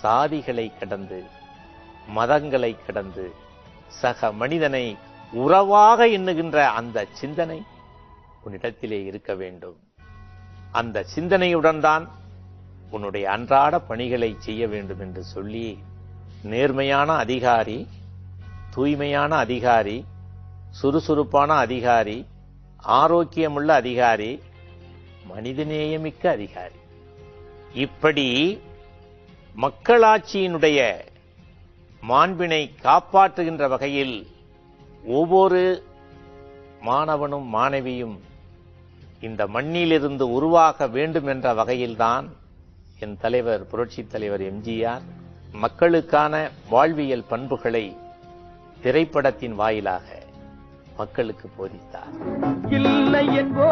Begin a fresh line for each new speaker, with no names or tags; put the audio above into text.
சாதிகளை கடந்து மதங்களை கடந்து சக மனிதனை உறவாக எண்ணுகின்ற அந்த சிந்தனை உன்னிடத்திலே இருக்க வேண்டும். அந்த சிந்தனையுடன் தான் உன்னுடைய அன்றாட பணிகளை செய்ய வேண்டும் என்று சொல்லி நேர்மையான அதிகாரி தூய்மையான அதிகாரி சுறுசுறுப்பான அதிகாரி ஆரோக்கியமுள்ள அதிகாரி மனிதநேயமிக்க அதிகாரி. இப்படி மக்களாட்சியினுடைய மாண்பினை காப்பாற்றுகின்ற வகையில் ஒவ்வொரு மாணவனும் மாணவியும் இந்த மண்ணிலிருந்து உருவாக வேண்டும் என்ற வகையில்தான் என் தலைவர் புரட்சித் தலைவர் எம்ஜிஆர் மக்களுக்கான வாழ்வியல் பண்புகளை திரைப்படத்தின் வாயிலாக மக்களுக்கு போதித்தார்.
இல்லை என்போ